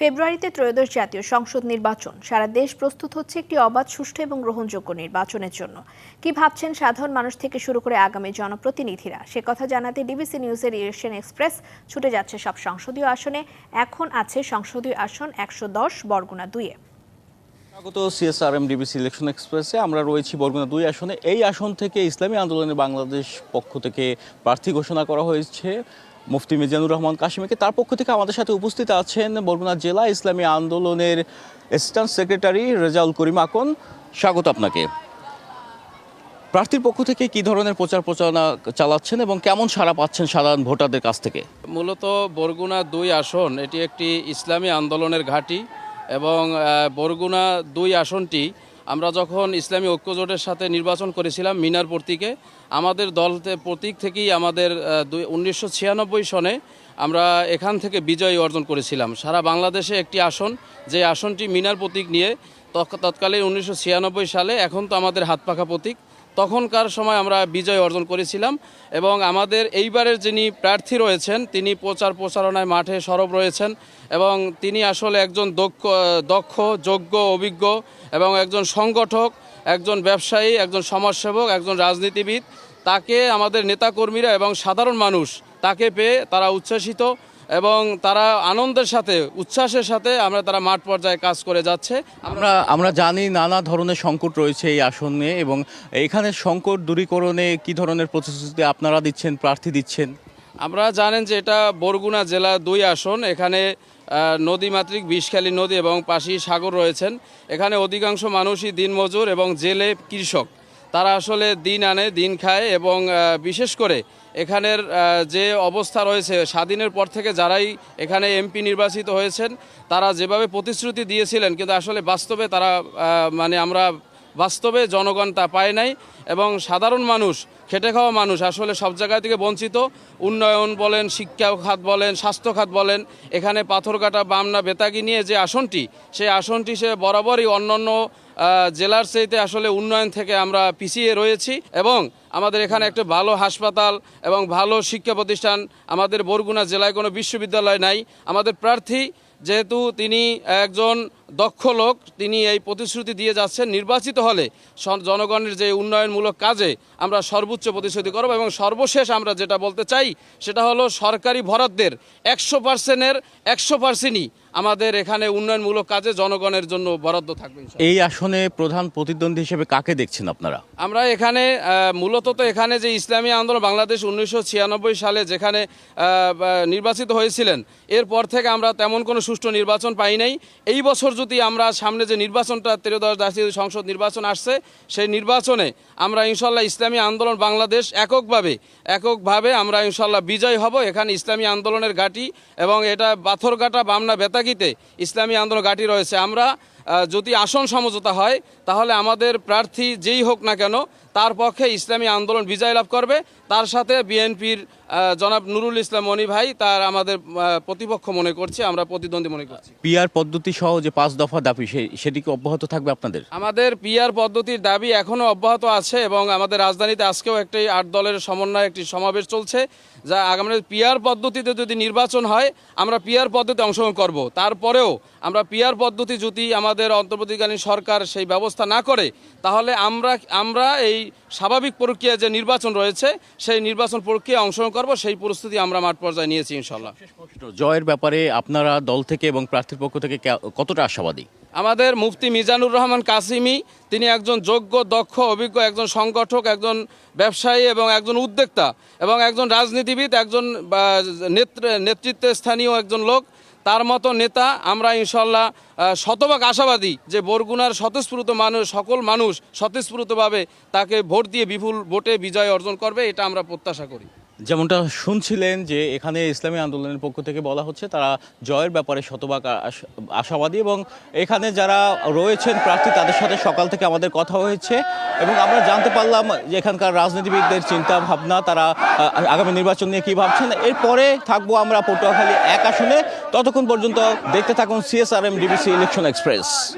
ফেব্রুয়ারিতে ত্রয়োদশ জাতীয় সংসদ নির্বাচন। সারা দেশ প্রস্তুত হচ্ছে একটি অবাধ, সুষ্ঠু এবং গ্রহণযোগ্য নির্বাচনের জন্য। কি ভাবছেন সাধারণ মানুষ থেকে শুরু করে আগামী জনপ্রতিনিধিরা? সে কথা জানাতে ডিবিসি নিউজের ইলেকশন এক্সপ্রেস ছুটে যাচ্ছে সব সংসদীয় আসনে। এখন আছে সংসদীয় আসন একশো দশ, বরগুনা দুইয়ে। স্বাগত সিএসআরএম ডিবিসি ইলেকশন এক্সপ্রেসে। আমরা রয়েছি বরগুনা দুই আসনে। এই আসন থেকে ইসলামী আন্দোলনের বাংলাদেশ পক্ষ থেকে প্রার্থী ঘোষণা করা হয়েছে। মুফতি মিজানুর রহমান কাশিমিকে তার পক্ষ থেকে আমাদের সাথে উপস্থিত আছেন বরগুনা জেলা ইসলামী আন্দোলনের অ্যাসিস্ট্যান্ট সেক্রেটারি রেজাউল করিম আকন। স্বাগত আপনাকে। প্রার্থীর পক্ষ থেকে কি ধরনের প্রচার প্রচারণা চালাচ্ছেন এবং কেমন সাড়া পাচ্ছেন সাধারণ ভোটারদের কাছ থেকে? মূলত বরগুনা দুই আসন, এটি একটি ইসলামী আন্দোলনের ঘাঁটি এবং বরগুনা দুই আসনটি আমরা যখন ইসলামী ঐক্যজোটের সাথে নির্বাচন করেছিলাম মিনার প্রতীকে, আমাদের দল প্রতীক থেকেই আমাদের উনিশশো ছিয়ানব্বই সনে আমরা এখান থেকে বিজয় অর্জন করেছিলাম। সারা বাংলাদেশে একটি আসন, যে আসনটি মিনার প্রতীক নিয়ে তৎ- তৎকালীন উনিশশো ছিয়ানব্বই সালে এখন তো আমাদের হাত পাখা প্রতীক। তখনকার সময় আমরা বিজয় অর্জন করেছিলাম এবং আমাদের এইবারের যিনি প্রার্থী রয়েছেন, তিনি প্রচার প্রচারণায় মাঠে সরব রয়েছেন এবং তিনি আসলে একজন দক্ষ দক্ষ, যোগ্য, অভিজ্ঞ এবং একজন সংগঠক, একজন ব্যবসায়ী, একজন সমাজসেবক, একজন রাজনীতিবিদ। তাকে আমাদের নেতাকর্মীরা এবং সাধারণ মানুষ তাকে পেয়ে তারা উচ্ছ্বাসিত এবং তারা আনন্দের সাথে উচ্ছ্বাসের সাথে আমরা তারা মাঠ পর্যায়ে কাজ করে যাচ্ছে। আমরা আমরা জানি নানা ধরনের সংকট রয়েছে এই আসনে এবং এখানে সংকট দূরীকরণে কি ধরনের প্রতিশ্রুতি আপনারা দিচ্ছেন প্রার্থী দিচ্ছেন? আমরা জানেন যে এটা বরগুনা জেলা দুই আসন এখানে নদীমাতৃক বিষখালী নদী এবং পাশেই সাগর রয়েছেন। এখানে অধিকাংশ মানুষই দিনমজুর এবং জেলে কৃষক। তারা আসলে দিন আনে, দিন খায় এবং বিশেষ করে এখানের যে অবস্থা রয়েছে, স্বাধীনের পর থেকে যারাই এখানে এমপি নির্বাচিত হয়েছেন, তারা যেভাবে প্রতিশ্রুতি দিয়েছিলেন, কিন্তু আসলে বাস্তবে তারা মানে আমরা বাস্তবে জনগণ তা পায় নাই এবং সাধারণ মানুষ, খেটে খাওয়া মানুষ আসলে সব জায়গা থেকে বঞ্চিত। উন্নয়ন বলেন, শিক্ষা খাত বলেন, স্বাস্থ্য খাত বলেন, এখানে পাথরকাটা বামনা বেতাগি নিয়ে যে আসনটি, সেই আসনটি সে বরাবরই অন্যান্য জেলার চাইতে আসলে উন্নয়ন থেকে আমরা পিছিয়ে রয়েছি এবং আমাদের এখানে একটা ভালো হাসপাতাল এবং ভালো শিক্ষা প্রতিষ্ঠান আমাদের বরগুনা জেলায় কোনো বিশ্ববিদ্যালয় নাই। আমাদের প্রার্থী যেহেতু তিনি একজন দক্ষ লোক তিনি এই প্রতিশ্রুতি দিয়ে যাচ্ছেন নির্বাচিত হলে জনগণের যে উন্নয়নমূলক কাজে আমরা সর্বোচ্চ প্রতিশ্রুতি করব এবং সর্বশেষ আমরা যেটা বলতে চাই সেটা হলো সরকারি বরাদ্দের একশো পার্সেন্টের একশো পার্সেন্টই আমাদের এখানে উন্নয়নমূলক কাজে জনগণের জন্য বরাদ্দ থাকবে এই আসনে প্রধান প্রতিদ্বন্দ্বী হিসেবে কাকে দেখছেন আপনারা? আমরা এখানে মূলত তো এখানে যে ইসলামী আন্দোলন বাংলাদেশ উনিশশো ছিয়ানব্বই সালে যেখানে নির্বাচিত হয়েছিলেন এরপর থেকে আমরা তেমন কোনো সুষ্ঠু নির্বাচন পাই নাই। এই বছর যদি আমরা সামনে যে নির্বাচনটা ত্রয়োদশ জাতীয় সংসদ নির্বাচন আসছে, সেই নির্বাচনে আমরা ইনশাল্লাহ ইসলামী আন্দোলন বাংলাদেশ এককভাবে এককভাবে আমরা ইনশাল্লাহ বিজয় হব। এখানে ইসলামী আন্দোলনের ঘাঁটি এবং এটা পাথরঘাটা বামনা বেতাগিতে ইসলামী আন্দোলন ঘাঁটি রয়েছে। আমরা যদি আসন সমঝোতা হয় তাহলে আমাদের প্রার্থী যেই হোক না কেন তার পক্ষে ইসলামী আন্দোলন বিজয় লাভ করবে। তার সাথে বিএনপির জনাব নুরুল ইসলাম মনি ভাই তার আমাদের প্রতিপক্ষ মনে করছি আমরা প্রতিদ্বন্দ্বী মনে করছি। পিআর পদ্ধতি সহ যে পাঁচ দফা দাবি সে- সেটি কি অব্যাহত থাকবে আপনাদের? আমাদের পিআর পদ্ধতির দাবি এখনও অব্যাহত আছে এবং আমাদের রাজধানীতে আজকেও একটি আট দলের সমন্বয়ে একটি সমাবেশ চলছে যা আগামী পিআর পদ্ধতিতে যদি নির্বাচন হয় আমরা পিআর পদ্ধতি অংশগ্রহণ করব। তারপরেও আমরা পিআর পদ্ধতি যদি আমাদের অন্তর্বর্তীকালীন সরকার সেই ব্যবস্থা না করে তাহলে আমরা আমরা এই স্বাভাবিক প্রক্রিয়া যে নির্বাচন রয়েছে সেই নির্বাচন প্রক্রিয়া অংশগ্রহণ করব সেই পরিস্থিতি আমরা মাঠ পর্যায়ে নিয়েছি ইনশাল্লাহ জয়ের ব্যাপারে আপনারা দল থেকে এবং প্রার্থীর পক্ষ থেকে কতটা আশাবাদী? আমাদের মুফতি মিজানুর রহমান কাসিমি তিনি একজন যোগ্য দক্ষ অভিজ্ঞ একজন সংগঠক একজন ব্যবসায়ী এবং একজন উদ্যোক্তা এবং একজন রাজনীতিবিদ একজন নেতৃত্বে স্থানীয় একজন লোক। তার মতো নেতা আমরা ইনশাল্লাহ শতভাগ আশাবাদী যে বরগুনার স্বতঃস্ফূর্ত মানুষ, সকল মানুষ স্বতঃস্ফূর্তভাবে তাকে ভোট দিয়ে বিপুল ভোটে বিজয় অর্জন করবে, এটা আমরা প্রত্যাশা করি। যেমনটা শুনছিলেন যে এখানে ইসলামী আন্দোলনের পক্ষ থেকে বলা হচ্ছে, তারা জয়ের ব্যাপারে শতভাগ আশ- আশাবাদী এবং এখানে যারা রয়েছেন প্রার্থী, তাদের সাথে সকাল থেকে আমাদের কথা হয়েছে এবং আমরা জানতে পারলাম যে এখানকার রাজনীতিবিদদের চিন্তা ভাবনা, তারা আগামী নির্বাচন নিয়ে কী ভাবছেন। এরপরে থাকব আমরা পটুয়াখালী এক আসনে। ততক্ষণ পর্যন্ত দেখতে থাকুন সিএসআরএম ডিবিসি ইলেকশন এক্সপ্রেস